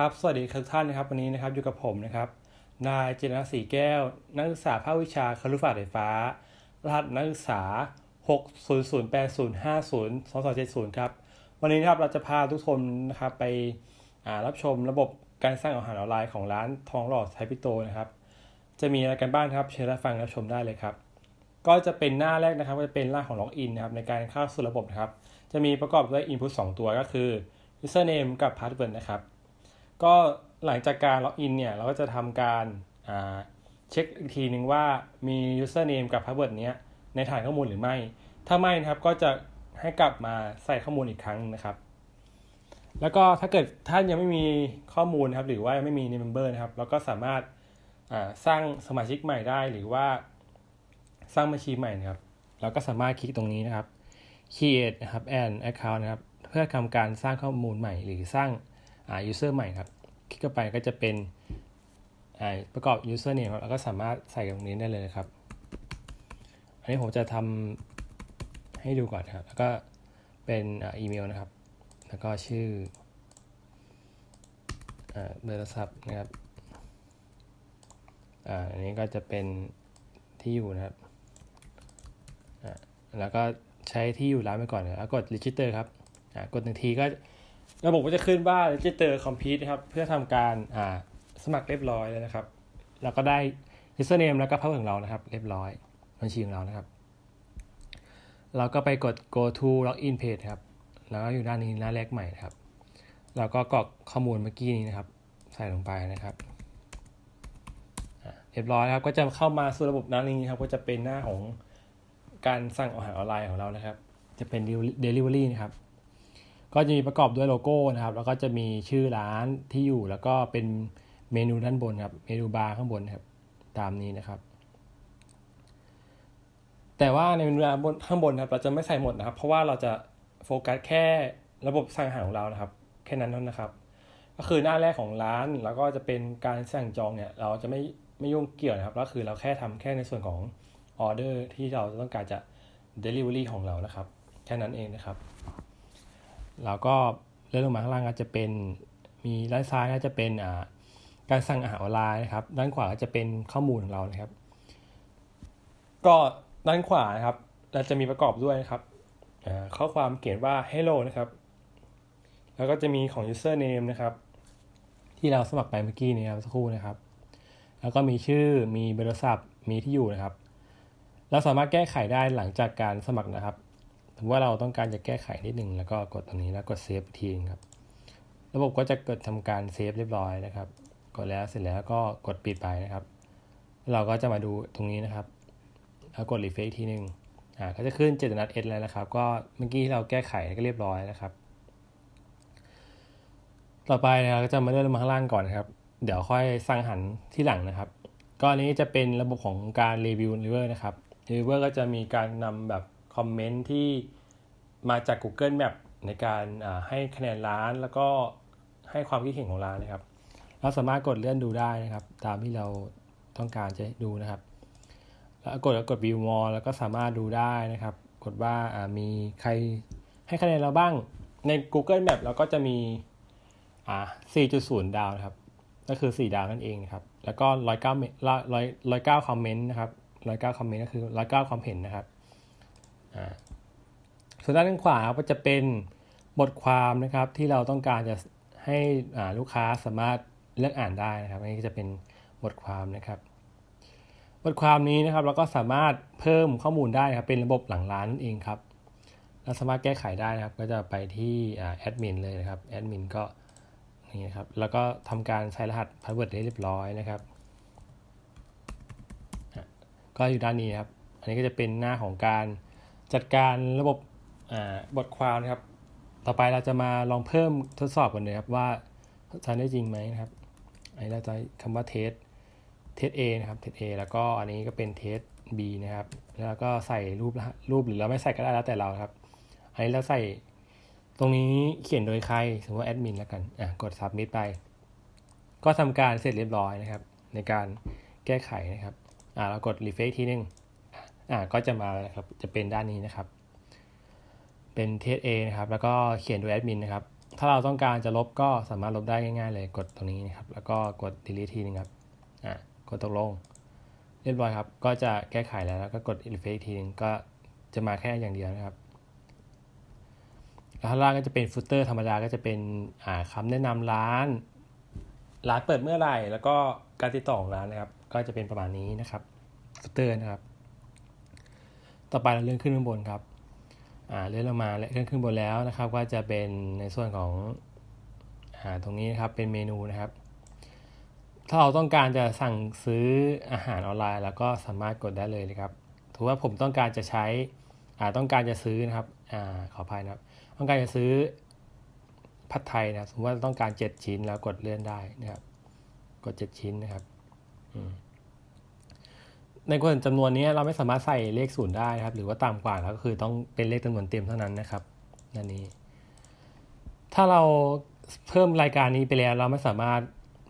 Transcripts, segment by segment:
ครับสวัสดีทุกท่านนะครับวันนี้นะครับอยู่กับผมนะครับนายเจนศรีแก้ว นักศึกษาภาควิชาครุศาสตร์ไฟฟ้า รหัสนักศึกษา 60080502270 ครับ วันนี้นะครับเราจะพาทุกคนนะครับไปรับชมระบบการสร้างอาหารออนไลน์ของร้านทองหล่อไทปิโตนะครับ จะมีอะไรกันบ้างครับเชิญรับฟังรับชมได้เลยครับ ก็จะเป็นหน้าแรกนะครับก็จะเป็นหน้าของล็อกอินนะครับในการเข้าสู่ระบบนะครับ จะมีประกอบด้วย Input 2 ตัวก็คือ Username กับ Password นะครับ ก็หลังจากการล็อกอินเนี่ยเราก็จะทำการเช็คอีกทีหนึ่งว่ามี username กับ password เนี้ยในฐานข้อมูลหรือไม่ ถ้าไม่นะครับก็จะให้กลับมาใส่ข้อมูลอีกครั้งนะครับ แล้วก็ถ้าเกิดท่านยังไม่มีข้อมูลนะครับหรือว่ายังไม่มีใน member นะครับเราก็สามารถสร้างสมาชิกใหม่ได้หรือว่าสร้างบัญชีใหม่นะครับเราก็สามารถคลิกตรงนี้นะครับ create นะครับ and account นะครับ เพื่อทำการสร้างข้อมูลใหม่หรือสร้าง อ่า user ใหม่ครับ คลิกเข้าไปก็จะเป็นอ่าประกอบ username ครับแล้วก็สามารถใส่ตรงนี้ได้เลยนะครับ อันนี้ผมจะทำให้ดูก่อนครับ แล้วก็เป็นอ่าอีเมลนะครับ แล้วก็ชื่ออ่าเบอร์โทรศัพท์นะครับอ่าอันนี้ก็จะเป็นที่อยู่นะครับอ่าแล้วก็ใช้ที่อยู่ร้านไปก่อนนะแล้วกด register ครับอ่ากดหนึ่งทีก็ ระบบก็จะขึ้นว่า register complete นะครับ เพื่อทำการอ่าสมัครเรียบร้อยแล้วนะครับ แล้วก็ได้ username แล้วก็ password ของเรานะครับ เรียบร้อยบัญชีของเรานะครับ เราก็ไปกด go to login page ครับ แล้วก็อยู่ด้านนี้หน้าแรกใหม่นะครับ เราก็กรอกข้อมูลเมื่อกี้นี้นะครับ ใส่ลงไปนะครับเรียบร้อยครับ ก็จะเข้ามาสู่ระบบหน้านี้ครับ ก็จะเป็นหน้าของการสั่งอาหารออนไลน์ของเรานะครับ จะเป็น delivery นะครับ ก็จะมีประกอบด้วยโลโก้นะครับ แล้วก็จะมีชื่อร้านที่อยู่ แล้วก็เป็นเมนูด้านบนครับ เมนูบาร์ข้างบนครับ ตามนี้นะครับ แต่ว่าในเมนูบนข้างบนครับเราจะไม่ใส่หมดนะครับ เพราะว่าเราจะโฟกัสแค่ระบบสั่งอาหารของเรานะครับ แค่นั้นเท่านั้นนะครับ ก็คือหน้าแรกของร้าน แล้วก็จะเป็นการสั่งจองเนี่ย เราจะไม่ไม่ยุ่งเกี่ยวนะครับ ก็คือเราแค่ทำแค่ในส่วนของออเดอร์ที่เราต้องการจะ Delivery ของเรานะครับ แค่นั้นเองนะครับ แล้วก็เลื่อนลงมาข้างล่างก็จะเป็นมีด้านซ้ายก็จะเป็นการสั่งอาหารออนไลน์นะครับ ด้านขวาก็จะเป็นข้อมูลของเรานะครับ ก็ด้านขวานะครับ เราจะมีประกอบด้วยนะครับข้อความเขียนว่า hello นะครับ แล้วก็จะมีของ username นะครับ ที่เราสมัครไปเมื่อกี้นี้ครับสักครู่นะครับ แล้วก็มีชื่อมีเบอร์โทรศัพท์มีที่อยู่นะครับ เราสามารถแก้ไขได้หลังจากการสมัครนะครับ ว่าเราต้องการจะแก้ไขนิดหนึ่งแล้วก็กดตรงนี้แล้วกดเซฟทีนครับระบบก็จะเกิดทำการเซฟเรียบร้อยนะครับ กดแล้วเสร็จแล้วก็กดปิดไปนะครับ เราก็จะมาดูตรงนี้นะครับแล้วกดรีเฟรชทีหนึ่งอ่าก็จะขึ้นเจตนัดเอสแล้วนะครับ ก็เมื่อกี้ที่เราแก้ไขก็เรียบร้อยนะครับ ต่อไปเราก็จะมาเลื่อนลงมาข้างล่างก่อนนะครับ เดี๋ยวค่อยสร้างหันที่หลังนะครับ ก็อันนี้จะเป็นระบบของการรีวิวรีเวอร์นะครับรีเวอร์ก็จะมีการนำแบบ คอมเมนต์ที่มาจาก Google Map ในการให้คะแนนร้านแล้วก็ให้ความคิดเห็นของร้านนะครับ เราสามารถกดเลื่อนดูได้นะครับ ตามที่เราต้องการจะดูนะครับ แล้วกดแล้วกด view more แล้วก็สามารถดูได้นะครับ กดว่าามีใครให้คะแนนเราบ้างใน Google Map เราก็จะมีอ่า4.0 ดาวนะครับ ก็คือ 4 ดาวนั่นเองนะครับ แล้วก็ 109เม100 109คอมเมนต์นะครับ 109 คอมเมนต์ก็คือ 109 ความเห็นนะครับ ส่วนด้านขวาก็จะเป็นบทความนะครับที่เราต้องการจะให้ลูกค้าสามารถเลือกอ่านได้นะครับอันนี้จะเป็นบทความนะครับ บทความนี้นะครับเราก็สามารถเพิ่มข้อมูลได้ครับเป็นระบบหลังร้านนั่นเองครับเราสามารถแก้ไขได้นะครับ ก็จะไปที่แอดมินเลยนะครับแอดมินก็นี่นะครับแล้วก็ทำการใช้รหัสพาสเวิร์ดได้เรียบร้อยนะครับก็อยู่ด้านนี้ครับ อันนี้ก็จะเป็นหน้าของการ จัดการระบบบทความนะครับ ต่อไปเราจะมาลองเพิ่มทดสอบกันเลยครับว่าใช้ได้จริงไหมนะครับอันนี้เราจะคำว่าเทสเทส A นะครับเทส A แล้วก็อันนี้ก็เป็นเทส B นะครับ แล้วก็ใส่รูปรูปหรือเราไม่ใส่ก็ได้แล้วแต่เราครับ อันนี้เราใส่ตรงนี้เขียนโดยใครสมมติว่าแอดมินแล้วกันอะกด submit ไป ก็ทำการเสร็จเรียบร้อยนะครับ ในการแก้ไขนะครับอ่าเรากด refresh ทีนึง อ่าก็จะมาครับจะเป็นด้านนี้นะครับ เป็นเทส A นะครับ แล้วก็เขียนโดยแอดมินนะครับ ถ้าเราต้องการจะลบก็สามารถลบได้ง่ายๆเลยกดตรงนี้นะครับ แล้วก็กด delete ทีนึงครับอ่ากดตกลง เรียบร้อยครับ ก็จะแก้ไขแล้วแล้วก็กด effect ทีนึงก็จะมาแค่อย่างเดียวนะครับแล้วข้างล่างก็จะเป็นฟุตเตอร์ธรรมดาก็จะเป็นอ่าคำแนะนำร้าน ร้านเปิดเมื่อไหร่ แล้วก็การติดต่อของร้านนะครับ ก็จะเป็นประมาณนี้นะครับฟุตเตอร์นะครับ ต่อไปเราเลื่อนขึ้นข้างบนครับอ่าเลื่อนลงมาและเลื่อนขึ้นบนแล้วนะครับ ก็จะเป็นในส่วนของอ่าตรงนี้นะครับเป็นเมนูนะครับ ถ้าเราต้องการจะสั่งซื้ออาหารออนไลน์ แล้วก็สามารถกดได้เลยนะครับถือว่าผมต้องการจะใช้อ่าต้องการจะซื้อนะครับอ่าขออภัยนะครับ ต้องการจะซื้อผัดไทยนะสมมติว่าต้องการ 7 ชิ้นแล้วกดเลื่อนได้นะครับ กด 7 ชิ้นนะครับ อืม ในส่วนจำนวนนี้เราไม่สามารถใส่เลขศูนย์ได้นะครับ หรือว่าต่ำกว่าแล้วก็คือต้องเป็นเลขจำนวนเต็มเท่านั้นนะครับนั่นนี้ ถ้าเราเพิ่มรายการนี้ไปแล้ว เราไม่สามารถ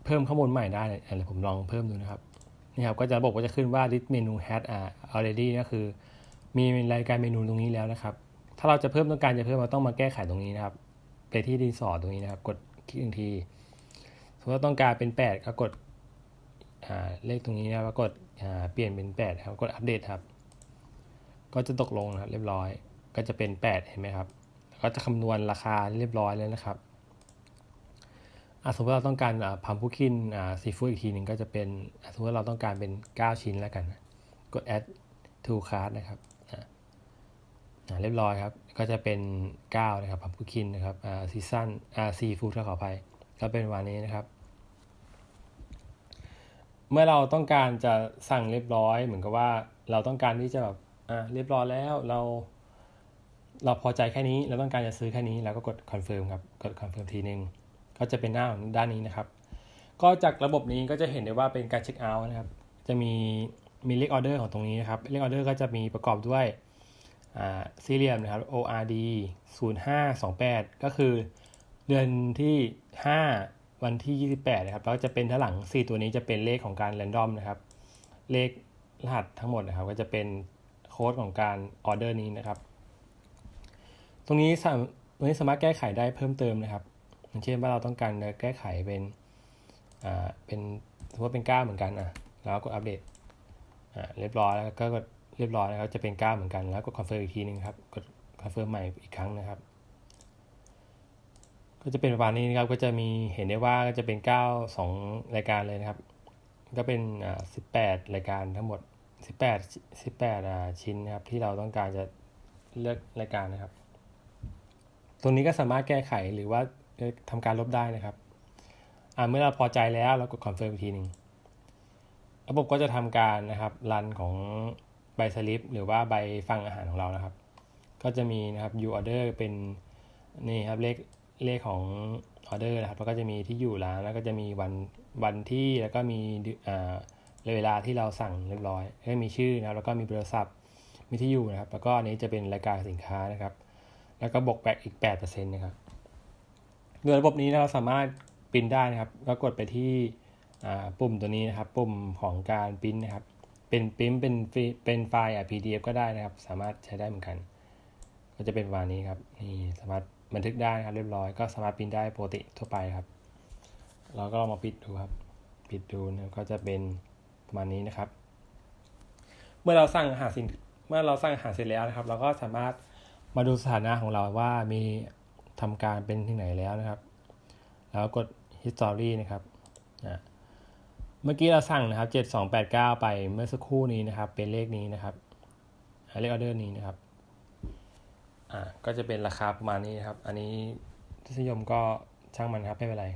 เพิ่มข้อมูลใหม่ได้อะไรผมลองเพิ่มดูนะครับนี่ครับก็จะบอกว่าจะขึ้นว่า this menu has already ก็คือ มีรายการเมนูตรงนี้แล้วนะครับ ถ้าเราจะเพิ่มต้องการจะเพิ่มเราต้องมาแก้ไขตรงนี้นะครับ ไปที่รีสอตรงนี้นะครับ กดคลิกหนึ่งทีสมมติว่าต้องการเป็น 8 ก็กดเลขตรงนี้นะครับกด เปลี่ยนเป็น 8 ครับ กดอัปเดตครับ ก็จะตกลงนะครับ เรียบร้อย ก็จะเป็น 8 เห็นไหมครับ ก็จะคำนวณราคาเรียบร้อยแล้วนะครับสมมติเราต้องการพัมพูคินซีฟู้ดอีกทีหนึ่งก็จะเป็นสมมติว่าเราต้องการเป็น 9 ชิ้นแล้วกัน กด add to cart นะครับเรียบร้อยครับ ก็จะเป็น 9 นะครับพัมพูคินนะครับซีซันอ่าซีฟู้ดขออภัย ก็เป็นวันนี้นะครับ เมื่อเราต้องการจะสั่งเรียบร้อย เหมือนกับว่าเราต้องการที่จะแบบอ่าเรียบร้อยแล้วเรา เราพอใจแค่นี้เราต้องการจะซื้อแค่นี้แล้วก็กดคอนเฟิร์มครับกดคอนเฟิร์มทีนึงก็จะเป็นหน้าของด้านนี้นะครับ ก็จากระบบนี้ก็จะเห็นได้ว่าเป็นการเช็คเอาท์นะครับ จะมีมีเลขออเดอร์ของตรงนี้นะครับเลขออเดอร์ก็จะมีประกอบด้วยซีเรียมนะครับ ORD 0528 ก็คือเดือนที่ 5 วันที่ 28 นะครับ แล้วจะเป็นท้าหลัง 4 ตัวนี้จะเป็นเลขของการแรนดอมนะครับ เลขรหัสทั้งหมดนะครับ ก็จะเป็นโค้ดของการออเดอร์นี้นะครับ ตรงนี้สามตรงนี้สามารถแก้ไขได้เพิ่มเติมนะครับอย่างเช่นว่าเราต้องการแก้ไขเป็นอ่าเป็นสมมติว่าเป็น 9 เหมือนกันอะแล้วกดอัปเดตอ่าเรียบร้อยแล้วก็กดเรียบร้อยนะครับจะเป็น 9 เหมือนกัน แล้วก็คอนเฟิร์มอีกทีนึงครับ กดคอนเฟิร์มใหม่อีกครั้งนะครับ ก็จะเป็นประมาณนี้นะครับ ก็จะมีเห็นได้ว่าก็จะเป็น 9 2 รายการเลยนะครับ ก็เป็นอ่า18 รายการทั้งหมด 18 18อ่าชิ้นนะครับ ที่เราต้องการจะเลือกรายการนะครับ ตรงนี้ก็สามารถแก้ไขหรือว่าทำการลบได้นะครับอ่าเมื่อเราพอใจแล้วเรากดคอนเฟิร์มอีกทีหนึ่งระบบก็จะทำการนะครับรันของใบสลิปหรือว่าใบฟังอาหารของเรานะครับ ก็จะมีนะครับ you order เป็นนี่ครับเลข เลขของออเดอร์นะครับแล้วก็จะมีที่อยู่ร้านแล้วก็จะมีวันวันที่แล้วก็มีอ่าเวลาที่เราสั่งเรียบร้อยก็มีชื่อนะครับแล้วก็มีเบอร์โทรศัพท์มีที่อยู่นะครับ แล้วก็อันนี้จะเป็นรายการสินค้านะครับ แล้วก็บวกแบกอีก8%นะครับโดยระบบนี้เราสามารถปริ้นได้นะครับก็กดไปที่ปุ่มตัวนี้นะครับ ปุ่มของการปริ้นนะครับ เป็นปริ้นเป็นเป็นไฟล์อะ PDF ก็ได้นะครับ สามารถใช้ได้เหมือนกัน ก็จะเป็นประมาณนี้ครับนี่สามารถ บันทึกได้นะครับเรียบร้อยก็สามารถปริ้นได้ปกติทั่วไปครับเราก็ลองมาปิดดูครับปิดดูนะก็จะเป็นประมาณนี้นะครับ เมื่อเราสร้างอาหารสินเมื่อเราสร้างอาหารเสร็จแล้วนะครับ เราก็สามารถมาดูสถานะของเราว่ามีทำการเป็นที่ไหนแล้วนะครับ แล้วกด history นะครับนะเมื่อกี้เราสั่งนะครับ 7289 ไปเมื่อสักครู่นี้นะครับ เป็นเลขนี้นะครับเลขออเดอร์นี้นะครับ อ่าก็จะเป็นราคาประมาณนี้นะครับ อันนี้ทศนิยมก็ช่างมันครับไม่เป็นไร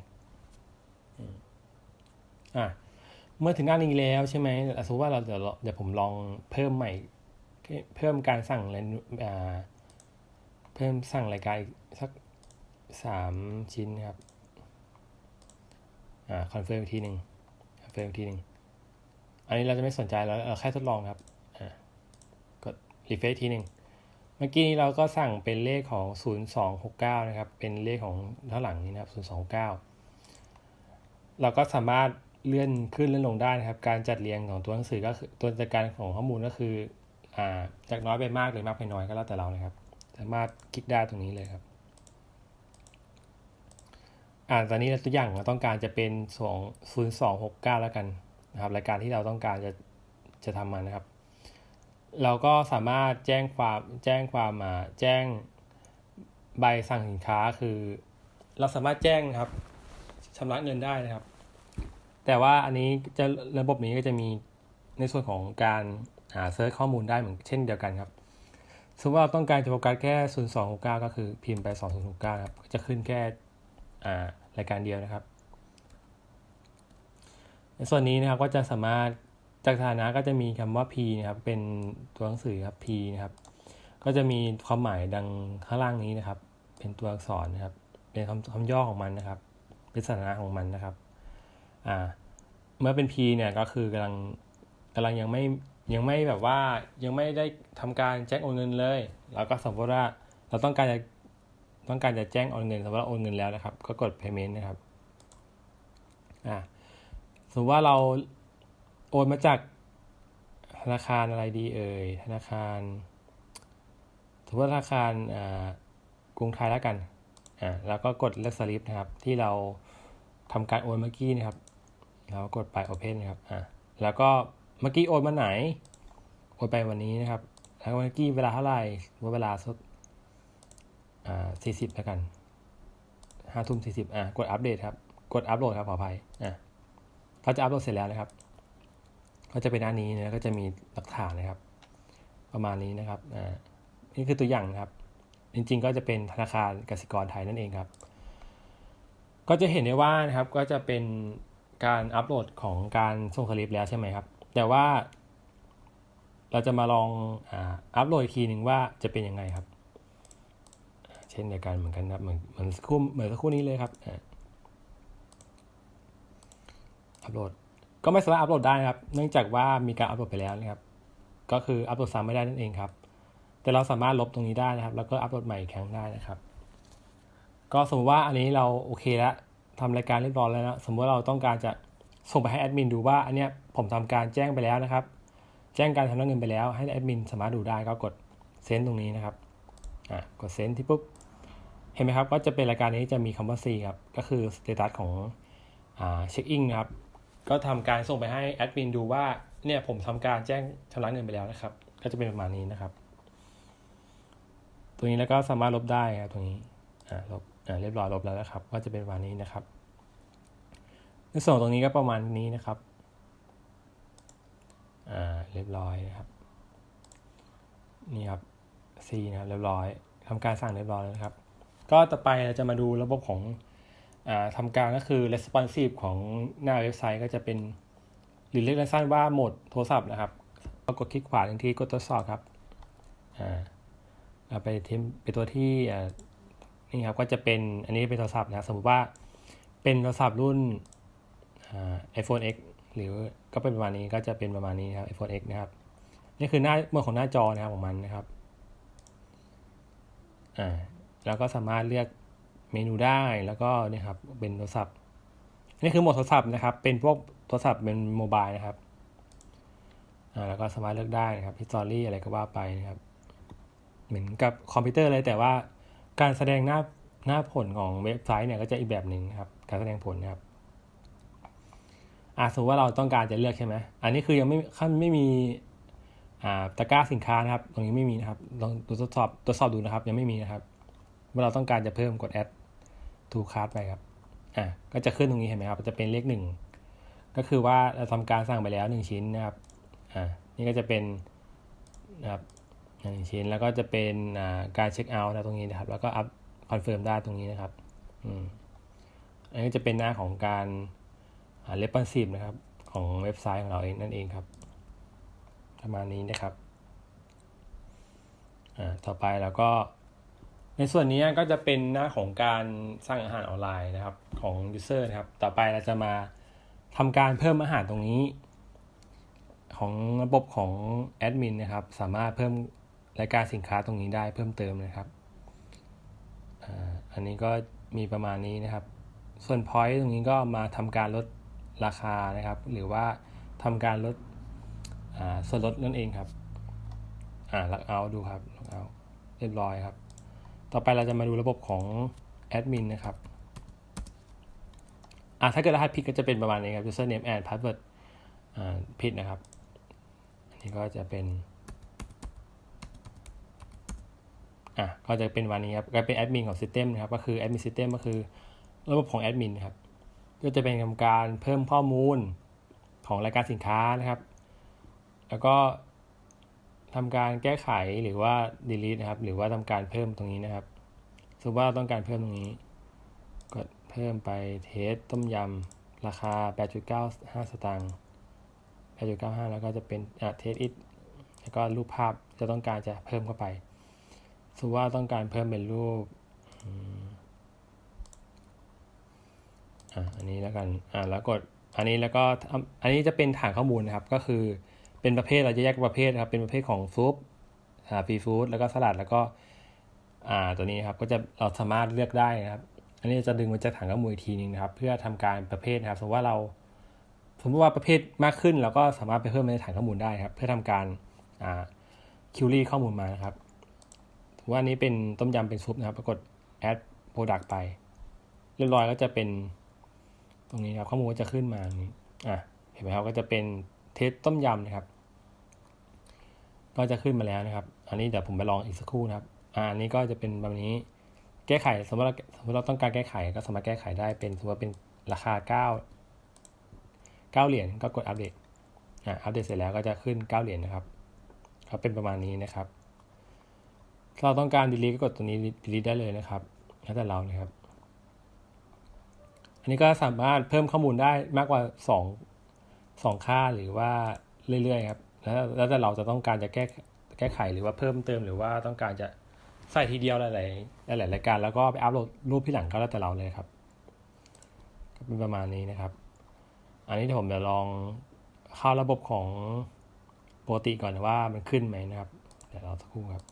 อ่าเมื่อถึงหน้านี้แล้วใช่ไหมสมมติว่าเราเดี๋ยวเดี๋ยวผมลองเพิ่มใหม่ เพิ่มการสั่งเลยอ่าเพิ่มสั่งรายการสักสามชิ้นครับ อ่าคอนเฟิร์มอีกทีหนึ่งเพิ่มทีหนึ่งอันนี้เราจะไม่สนใจแล้วเราแค่ทดลองครับกดรีเฟรชทีหนึ่ง เมื่อกี้นี้เราก็สั่งเป็นเลขของ 0269 นะครับ เป็นเลขของท่าหลังนี้นะครับ 0269 เราก็สามารถเลื่อนขึ้นเลื่อนลงได้นะครับ การจัดเรียงของตัวหนังสือก็คือตัวจัดการของข้อมูลก็คืออ่าจากน้อยไปมากหรือมากไปน้อยก็แล้วแต่เรานะครับ สามารถคลิกได้ตรงนี้เลยครับ อ่าตอนนี้ตัวอย่างเราต้องการจะเป็นสองศูนย์สองหกเก้าแล้วกันนะครับรายการที่เราต้องการจะจะทำมันนะครับ เราก็สามารถแจ้งความแจ้งความมาแจ้งใบสั่งสินค้าคือ เราสามารถแจ้งนะครับชำระเงินได้นะครับ แต่ว่าอันนี้จะระบบนี้ก็จะมีในส่วนของการหาเซิร์ชข้อมูลได้เหมือนเช่นเดียวกันครับสมมติว่าเราต้องการจะโฟกัสแค่ 0269 ก็คือพิมพ์ไป 2069 ครับ ก็จะขึ้นแค่อ่ารายการเดียวนะครับ ในส่วนนี้นะครับก็จะสามารถ จากฐานะก็จะมีคำว่า P นะครับ เป็นตัวหนังสือครับ P นะครับ ก็จะมีความหมายดังข้างล่างนี้นะครับ เป็นตัวอักษรนะครับ เป็นคำคำย่อของมันนะครับ เป็นสถานะของมันนะครับ อ่า เมื่อเป็น P เนี่ยก็คือกำลังกำลังยังไม่ยังไม่แบบว่ายังไม่ได้ทำการแจ้งโอนเงินเลยแล้วก็สมมติว่าเราต้องการจะต้องการจะแจ้งโอนเงินสมมติว่าโอนเงินแล้วนะครับ ก็กด payment นะครับ อ่าสมมติว่าเรา โอนมาจากธนาคารอะไรดีเอ่ย ธนาคารสมมติว่าธนาคารกรุงไทยแล้วกัน อ่า แล้วก็กดเลือกสลิปนะครับ ที่เราทำการโอนเมื่อกี้นะครับเรากดไป open นะครับ อ่า แล้วก็เมื่อกี้โอนมาไหน โอนไปวันนี้นะครับ แล้วเมื่อกี้เวลาเท่าไหร่ว่าเวลาสักอ่าสี่สิบแล้วกันห้าทุ่มสี่สิบอ่า กดอัปเดตครับ กดอัปโหลดครับขออภัย อ่าเขาจะอัปโหลดเสร็จแล้วนะครับ ก็จะเป็นหน้านี้นะก็จะมีหลักฐานนะครับ ประมาณนี้นะครับอ่านี่คือตัวอย่างนะครับ จริง ๆ ก็จะเป็นธนาคารกสิกรไทยนั่นเองครับ ก็จะเห็นได้ว่านะครับก็จะเป็นการอัปโหลดของการส่งสลิปแล้วใช่ไหมครับ แต่ว่าเราจะมาลองอัปโหลดอีกทีหนึ่งว่าจะเป็นยังไงครับ เช่นเดียวกันเหมือนกันครับเหมือนเหมือนสักครู่เหมือนสักครู่นี้เลยครับอัปโหลด ก็ไม่สามารถอัปโหลดได้นะครับ เนื่องจากว่ามีการอัปโหลดไปแล้วนะครับ ก็คืออัปโหลดซ้ำไม่ได้นั่นเองครับ แต่เราสามารถลบตรงนี้ได้นะครับ แล้วก็อัปโหลดใหม่อีกครั้งได้นะครับ ก็สมมติว่าอันนี้เราโอเคแล้วทำรายการเรียบร้อยแล้วนะ สมมติว่าเราต้องการจะส่งไปให้แอดมินดูว่าอันเนี้ยผมทำการแจ้งไปแล้วนะครับ แจ้งการชำระเงินไปแล้วให้แอดมินสามารถดูได้ก็กดเซนตรงนี้นะครับอ่ากดเซนที่ปุ๊บเห็นไหมครับก็จะเป็นรายการนี้จะมีคำว่า C ครับ ก็คือสเตตัสของอ่าเช็คอินนะครับ ก็ทำการส่งไปให้แอดมินดูว่าเนี่ยผมทำการแจ้งชำระเงินไปแล้วนะครับ ก็จะเป็นประมาณนี้นะครับตรงนี้แล้วก็สามารถลบได้ครับตรงนี้อ่าลบอ่าเรียบร้อยลบแล้วนะครับ ก็จะเป็นประมาณนี้นะครับในส่วนตรงนี้ก็ประมาณนี้นะครับอ่าเรียบร้อยนะครับ นี่ครับ C นะครับเรียบร้อยทำการสั่งเรียบร้อยแล้วนะครับ ก็ต่อไปเราจะมาดูระบบของ ทำการก็คือ responsive ของหน้าเว็บไซต์ก็จะเป็น หรือเรียกสั้นๆว่าโหมดโทรศัพท์นะครับก็กดคลิกขวาหนึ่งทีกดทดสอบครับไปทีมไปตัวที่นี่ครับก็จะเป็นอันนี้เป็นโทรศัพท์นะสมมติว่าเป็นโทรศัพท์รุ่นไอโฟน X หรือก็เป็นประมาณนี้ก็จะเป็นประมาณนี้ครับ iPhone X นะครับนี่คือหน้าเมื่อของหน้าจอนะครับของมันนะครับอ่าแล้วก็สามารถเลือก เมนูได้แล้วก็นี่ครับเป็นโทรศัพท์นี่คือโหมดโทรศัพท์นะครับ เป็นพวกโทรศัพท์เป็นโมบายนะครับอ่าแล้วก็สามารถเลือกได้นะครับ history อะไรก็ว่าไปนะครับ เหมือนกับคอมพิวเตอร์เลยแต่ว่าการแสดงหน้าหน้าผลของเว็บไซต์เนี่ยก็จะอีกแบบหนึ่งนะครับ การแสดงผลนะครับอ่าสมมติว่าเราต้องการจะเลือกใช่ไหมอันนี้คือยังไม่ขั้นไม่มีอ่าตะกร้าสินค้านะครับ ตรงนี้ไม่มีนะครับลองตรวจสอบตรวจสอบดูนะครับ ยังไม่มีนะครับเมื่อเราต้องการจะเพิ่มกด add to cart ไปครับ อ่าก็จะขึ้นตรงนี้เห็นไหมครับ จะเป็นเลขหนึ่ง ก็คือว่าเราทำการสั่งไปแล้วหนึ่งชิ้นนะครับ อ่า นี่ก็จะเป็นนะครับหนึ่งชิ้น แล้วก็จะเป็นอ่าการเช็คเอาท์นะตรงนี้นะครับ แล้วก็อัพคอนเฟิร์มได้ตรงนี้นะครับ อืม อันนี้จะเป็นหน้าของการเลปปันซีฟนะครับ ของเว็บไซต์ของเราเองนั่นเองครับ ประมาณนี้นะครับ อ่า ต่อไปเราก็ ในส่วนนี้ก็จะเป็นหน้าของการสร้างอาหารออนไลน์นะครับของ User นะครับ ต่อไปเราจะมาทำการเพิ่มอาหารตรงนี้ ของระบบของแอดมินนะครับ สามารถเพิ่มรายการสินค้าตรงนี้ได้เพิ่มเติมนะครับ อันนี้ก็มีประมาณนี้นะครับ ส่วน point ตรงนี้ก็มาทำการลดราคานะครับ หรือว่าทำการลดส่วนลดนั่นเองครับ อ่าลักเอาดูครับลักเอาเรียบร้อยครับ ต่อไปเราจะมาดูระบบของแอดมินนะครับอะถ้าเกิดรหัสผิดก็จะเป็นประมาณนี้ครับ username and password อ่าผิดนะครับ อันนี้ก็จะเป็นอะก็จะเป็นวันนี้ครับก็เป็นแอดมินของ System นะครับ ก็คือแอดมิน System ก็คือระบบของแอดมินครับ ก็จะเป็นทำการเพิ่มข้อมูลของรายการสินค้านะครับ แล้วก็ ทำการแก้ไขหรือว่า delete นะครับ หรือว่าทำการเพิ่มตรงนี้นะครับสมมติว่าต้องการเพิ่มตรงนี้ กดเพิ่มไปเทสต้มยำราคา 8.95 สตางค์ 8.95 แล้วก็จะเป็นอะเทสอิทแล้วก็รูปภาพจะต้องการจะเพิ่มเข้าไปสมมติว่าต้องการเพิ่มเป็นรูปอืมอะอันนี้แล้วกันอะแล้วกดอันนี้แล้วก็อันนี้จะเป็นฐานข้อมูลนะครับก็คือ เป็นประเภทเราจะแยกประเภทนะครับ เป็นประเภทของซุปอ่าฟรีฟู้ดแล้วก็สลัดแล้วก็อ่าตัวนี้ครับก็จะเราสามารถเลือกได้นะครับ อันนี้จะดึงมาจากฐานข้อมูลอีกทีนึงนะครับ เพื่อทำการประเภทนะครับสมมติว่าเราสมมติว่าประเภทมากขึ้นเราก็สามารถไปเพิ่มในฐานข้อมูลได้ครับ เพื่อทำการอ่าคิวรี่ข้อมูลมานะครับถือว่าอันนี้เป็นต้มยำเป็นซุปนะครับปรากฏ add product ไป เรียบร้อยก็จะเป็นตรงนี้ครับข้อมูลก็จะขึ้นมาอย่างนี้อะเห็นไหมครับก็จะเป็นเทสต้มยำนะครับ ก็จะขึ้นมาแล้วนะครับ อันนี้เดี๋ยวผมไปลองอีกสักครู่นะครับอันนี้ก็จะเป็นแบบนี้แก้ไขสมมติเราสมมติเราต้องการแก้ไขก็สามารถแก้ไขได้เป็นสมมติเป็นราคาเก้าเหรียญก็กดอัปเดตอ่าอัปเดตเสร็จแล้วก็จะขึ้นเก้าเหรียญนะครับก็เป็นประมาณนี้นะครับถ้าเราต้องการ delete ก็กดตัวนี้ delete ได้เลยนะครับแล้วแต่เรานะครับ อันนี้ก็สามารถเพิ่มข้อมูลได้มากกว่าสองสองค่าหรือว่าเรื่อยๆครับ แล้วแล้วแต่เราจะต้องการจะแก้แก้ไขหรือว่าเพิ่มเติมหรือว่าต้องการจะใส่ทีเดียวหลายๆหลายๆรายการแล้วก็ไปอัพโหลดรูปที่หลังก็แล้วแต่เราเลยครับก็เป็นประมาณนี้นะครับ อันนี้เดี๋ยวผมจะลองเข้าระบบของปกติก่อนว่ามันขึ้นไหมนะครับ เดี๋ยวเราสักครู่ครับ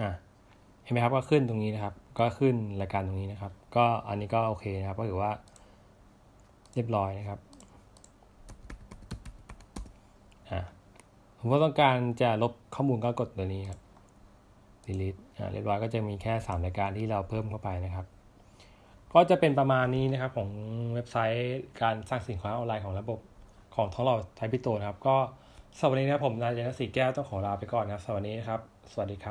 อะเห็นไหมครับก็ขึ้นตรงนี้นะครับ ก็ขึ้นรายการตรงนี้นะครับ ก็อันนี้ก็โอเคนะครับก็ถือว่า เรียบร้อยนะครับผมก็ต้องการจะลบข้อมูลก็กดตัวนี้ครับ delete เรียบร้อยก็จะมีแค่ 3 รายการที่เราเพิ่มเข้าไปนะครับ ก็จะเป็นประมาณนี้นะครับของเว็บไซต์การสร้างสินค้าออนไลน์ของระบบของท้องเราไทยพิโตนะครับ ก็สวัสดีนะครับผมนายเจนสีแก้วต้องขอลาไปก่อนนะครับสวัสดีนะครับ สวัสดีครับ